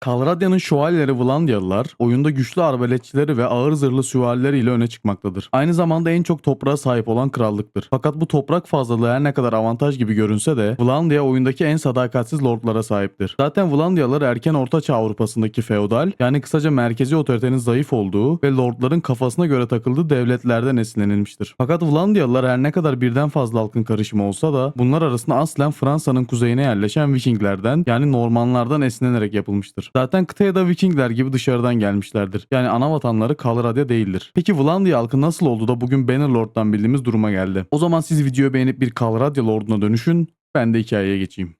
Kalradya'nın şövalyeleri Vlandyalılar oyunda güçlü arbaletçileri ve ağır zırhlı süvarileriyle öne çıkmaktadır. Aynı zamanda en çok toprağa sahip olan krallıktır. Fakat bu toprak fazlalığı her ne kadar avantaj gibi görünse de Vlandia oyundaki en sadakatsiz lordlara sahiptir. Zaten Vlandyalılar erken ortaçağ Avrupa'sındaki feodal yani kısaca merkezi otoritenin zayıf olduğu ve lordların kafasına göre takıldığı devletlerden esinlenilmiştir. Fakat Vlandyalılar her ne kadar birden fazla halkın karışımı olsa da bunlar arasında aslen Fransa'nın kuzeyine yerleşen Vikinglerden yani Normanlardan esinlenerek yapılmıştır. Zaten kıtaya da Vikingler gibi dışarıdan gelmişlerdir. Yani ana vatanları Kalradya değildir. Peki Vlandia halkı nasıl oldu da bugün Bannerlord'dan bildiğimiz duruma geldi? O zaman siz videoyu beğenip bir Kalradya Lord'una dönüşün. Ben de hikayeye geçeyim.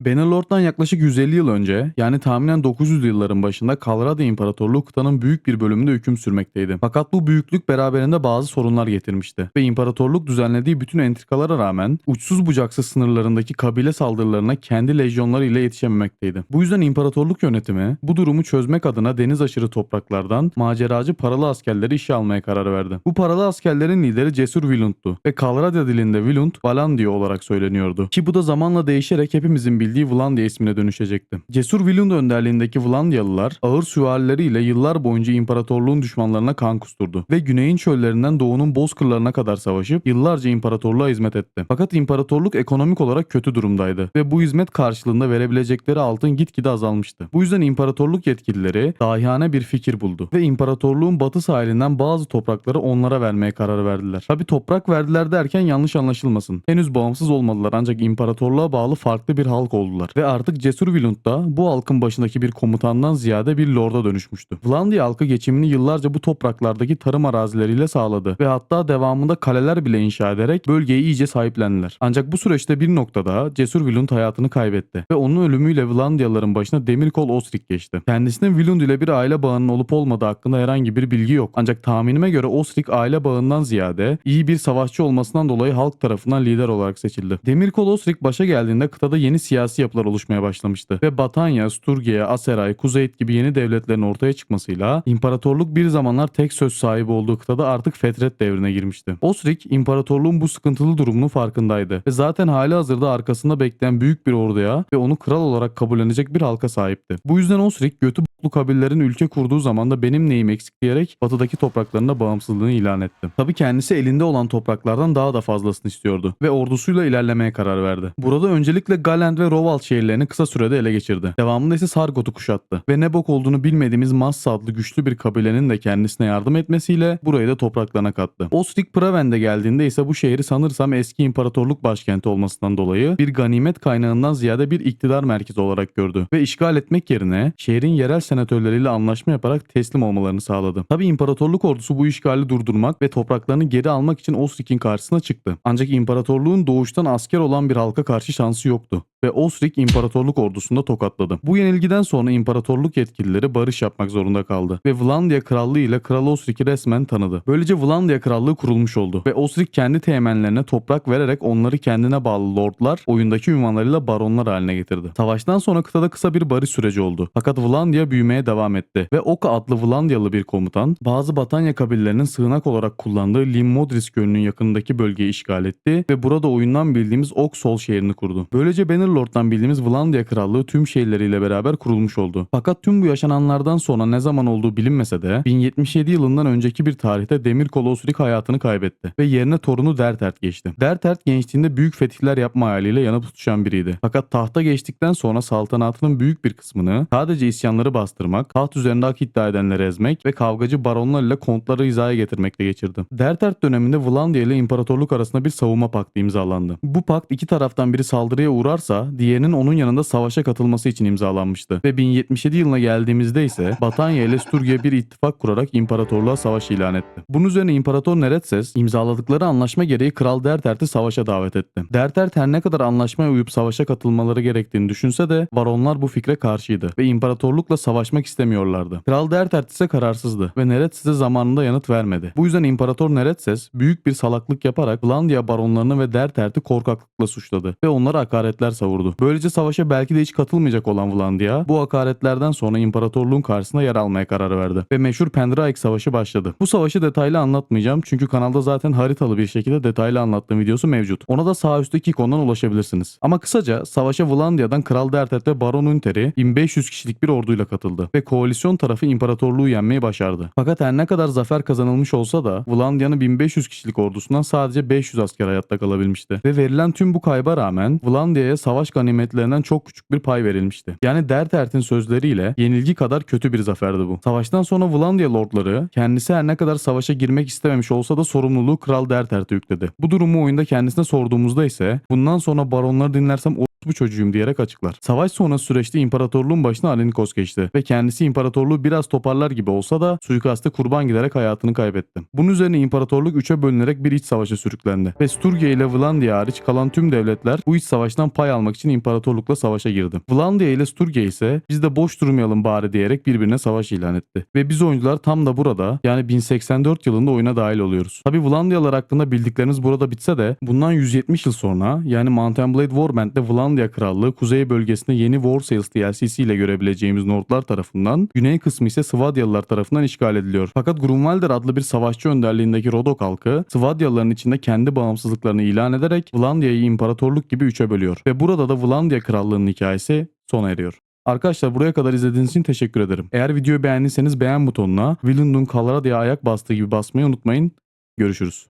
Bannerlord'dan yaklaşık 150 yıl önce yani tahminen 900 yılların başında Kalradia İmparatorluğu kıtanın büyük bir bölümünde hüküm sürmekteydi. Fakat bu büyüklük beraberinde bazı sorunlar getirmişti ve imparatorluk düzenlediği bütün entrikalara rağmen uçsuz bucaksız sınırlarındaki kabile saldırılarına kendi lejyonları ile yetişememekteydi. Bu yüzden imparatorluk yönetimi bu durumu çözmek adına deniz aşırı topraklardan maceracı paralı askerleri işe almaya karar verdi. Bu paralı askerlerin lideri Cesur Vilund'tu ve Kalradia dilinde Vilund Valandio olarak söyleniyordu. Ki bu da zamanla değişerek hepimizin bildiği Vlandia ismine dönüşecekti. Cesur Vilund önderliğindeki Vlandyalılar ağır süvarileriyle yıllar boyunca imparatorluğun düşmanlarına kan kusturdu ve güneyin çöllerinden doğunun bozkırlarına kadar savaşıp yıllarca imparatorluğa hizmet etti. Fakat imparatorluk ekonomik olarak kötü durumdaydı ve bu hizmet karşılığında verebilecekleri altın gitgide azalmıştı. Bu yüzden imparatorluk yetkilileri dahiyane bir fikir buldu ve imparatorluğun batı sahilinden bazı toprakları onlara vermeye karar verdiler. Tabi toprak verdiler derken yanlış anlaşılmasın. Henüz bağımsız olmadılar ancak imparatorluğa bağlı farklı bir halk oldular. Ve artık Cesur Vilund da bu halkın başındaki bir komutandan ziyade bir lorda dönüşmüştü. Vlandia halkı geçimini yıllarca bu topraklardaki tarım arazileriyle sağladı ve hatta devamında kaleler bile inşa ederek bölgeyi iyice sahiplendiler. Ancak bu süreçte bir noktada Cesur Vilund hayatını kaybetti ve onun ölümüyle Vlandyalıların başına Demirkol Osric geçti. Kendisinin Vilund ile bir aile bağının olup olmadığı hakkında herhangi bir bilgi yok. Ancak tahminime göre Osric aile bağından ziyade iyi bir savaşçı olmasından dolayı halk tarafından lider olarak seçildi. Demirkol Osric başa geldiğinde kıtada yeni siyasi yapılar oluşmaya başlamıştı ve Batanya, Sturgia, Aseray, Kuzeyt gibi yeni devletlerin ortaya çıkmasıyla imparatorluk bir zamanlar tek söz sahibi olduğu kıtada artık fetret devrine girmişti. Osric imparatorluğun bu sıkıntılı durumunun farkındaydı ve zaten hali hazırda arkasında bekleyen büyük bir orduya ve onu kral olarak kabullenecek bir halka sahipti. Bu yüzden Osric götü bu kabillerin ülke kurduğu zaman da benim neyim eksik diyerek batıdaki topraklarında bağımsızlığını ilan etti. Tabi kendisi elinde olan topraklardan daha da fazlasını istiyordu ve ordusuyla ilerlemeye karar verdi. Burada öncelikle Galend ve Rovald şehirlerini kısa sürede ele geçirdi. Devamında ise Sargot'u kuşattı ve ne bok olduğunu bilmediğimiz Massa adlı güçlü bir kabilenin de kendisine yardım etmesiyle burayı da topraklarına kattı. Osric Praven'de geldiğinde ise bu şehri sanırsam eski imparatorluk başkenti olmasından dolayı bir ganimet kaynağından ziyade bir iktidar merkezi olarak gördü ve işgal etmek yerine şehrin yerel senatörleriyle anlaşma yaparak teslim olmalarını sağladı. Tabi imparatorluk ordusu bu işgali durdurmak ve topraklarını geri almak için Osric'in karşısına çıktı. Ancak imparatorluğun doğuştan asker olan bir halka karşı şansı yoktu ve Osric imparatorluk ordusunda tokatladı. Bu yenilgiden sonra imparatorluk yetkilileri barış yapmak zorunda kaldı ve Vlandia krallığı ile Kral Osric'i resmen tanıdı. Böylece Vlandia krallığı kurulmuş oldu ve Osric kendi teğmenlerine toprak vererek onları kendine bağlı lordlar oyundaki ünvanlarıyla baronlar haline getirdi. Savaştan sonra kıtada kısa bir barış süreci oldu. Fakat Vlandia büyümeye devam etti ve Oka adlı Vlandyalı bir komutan bazı Batanya kabilelerinin sığınak olarak kullandığı Limodris Gölü'nün yakınındaki bölgeyi işgal etti ve burada oyundan bildiğimiz Oksol şehrini kurdu. Böylece Bannerlord'dan bildiğimiz Vlandia krallığı tüm şehirleriyle beraber kurulmuş oldu. Fakat tüm bu yaşananlardan sonra ne zaman olduğu bilinmese de 1077 yılından önceki bir tarihte Demirkol Osric hayatını kaybetti ve yerine torunu Dertert geçti. Dertert gençliğinde büyük fetihler yapma hayaliyle yanıp tutuşan biriydi. Fakat tahta geçtikten sonra saltanatının büyük bir kısmını sadece isyanları bastırmak, taht üzerinde hak iddia edenleri ezmek ve kavgacı baronlar ile kontları hizaya getirmekle geçirdi. Dertert döneminde Vlandia ile imparatorluk arasında bir savunma paktı imzalandı. Bu pakt iki taraftan biri saldırıya uğrarsa diğerinin onun yanında savaşa katılması için imzalanmıştı. Ve 1077 yılına geldiğimizde ise Batanya ile Sturgia bir ittifak kurarak imparatorluğa savaş ilan etti. Bunun üzerine İmparator Neretses imzaladıkları anlaşma gereği Kral Dertert'i savaşa davet etti. Dertert her ne kadar anlaşmaya uyup savaşa katılmaları gerektiğini düşünse de baronlar bu fikre karşıydı ve imparatorlukla savaşmak istemiyorlardı. Kral Dertert ise kararsızdı ve Neretses'e zamanında yanıt vermedi. Bu yüzden İmparator Neretses büyük bir salaklık yaparak Vlandia baronlarını ve Dertert'i korkaklıkla suçladı ve onlara hakaretler savurdu. Oldu. Böylece savaşa belki de hiç katılmayacak olan Vlandia bu hakaretlerden sonra imparatorluğun karşısında yer almaya karar verdi ve meşhur Pendraic Savaşı başladı. Bu savaşı detaylı anlatmayacağım çünkü kanalda zaten haritalı bir şekilde detaylı anlattığım videosu mevcut. Ona da sağ üstteki ikondan ulaşabilirsiniz. Ama kısaca savaşa Vlandia'dan Kral Dertet ve Baron Unteri 1500 kişilik bir orduyla katıldı ve koalisyon tarafı imparatorluğu yenmeyi başardı. Fakat her ne kadar zafer kazanılmış olsa da Vlandia'nın 1500 kişilik ordusundan sadece 500 asker hayatta kalabilmişti. Ve verilen tüm bu kayba rağmen Vlandia'ya savaş ganimetlerinden çok küçük bir pay verilmişti. Yani Dertert'in sözleriyle yenilgi kadar kötü bir zaferdi bu. Savaştan sonra Vlandia lordları kendisi her ne kadar savaşa girmek istememiş olsa da sorumluluğu Kral Dertert'e yükledi. Bu durumu oyunda kendisine sorduğumuzda ise bundan sonra baronları dinlersem bu çocuğum diyerek açıklar. Savaş sonrası süreçte imparatorluğun başına Alenikos geçti ve kendisi imparatorluğu biraz toparlar gibi olsa da suikaste kurban giderek hayatını kaybetti. Bunun üzerine imparatorluk üçe bölünerek bir iç savaşa sürüklendi ve Sturgia ile Vlandia hariç kalan tüm devletler bu iç savaştan pay almak için imparatorlukla savaşa girdi. Vlandia ile Sturgia ise biz de boş durmayalım bari diyerek birbirine savaş ilan etti. Ve biz oyuncular tam da burada yani 1084 yılında oyuna dahil oluyoruz. Tabi Vlandialar hakkında bildiklerimiz burada bitse de bundan 170 yıl sonra yani Mount and Blade Warband'de Vlandia Krallığı kuzey bölgesinde yeni War Sales DLC'si ile görebileceğimiz Nordlar tarafından, güney kısmı ise Svadyalılar tarafından işgal ediliyor. Fakat Grunwalder adlı bir savaşçı önderliğindeki Rodok halkı Svadyalıların içinde kendi bağımsızlıklarını ilan ederek Vlandia'yı imparatorluk gibi üçe bölüyor. Ve burada da Vlandia Krallığı'nın hikayesi sona eriyor. Arkadaşlar buraya kadar izlediğiniz için teşekkür ederim. Eğer videoyu beğendiyseniz beğen butonuna, Willendun Kalara diye ayak bastığı gibi basmayı unutmayın. Görüşürüz.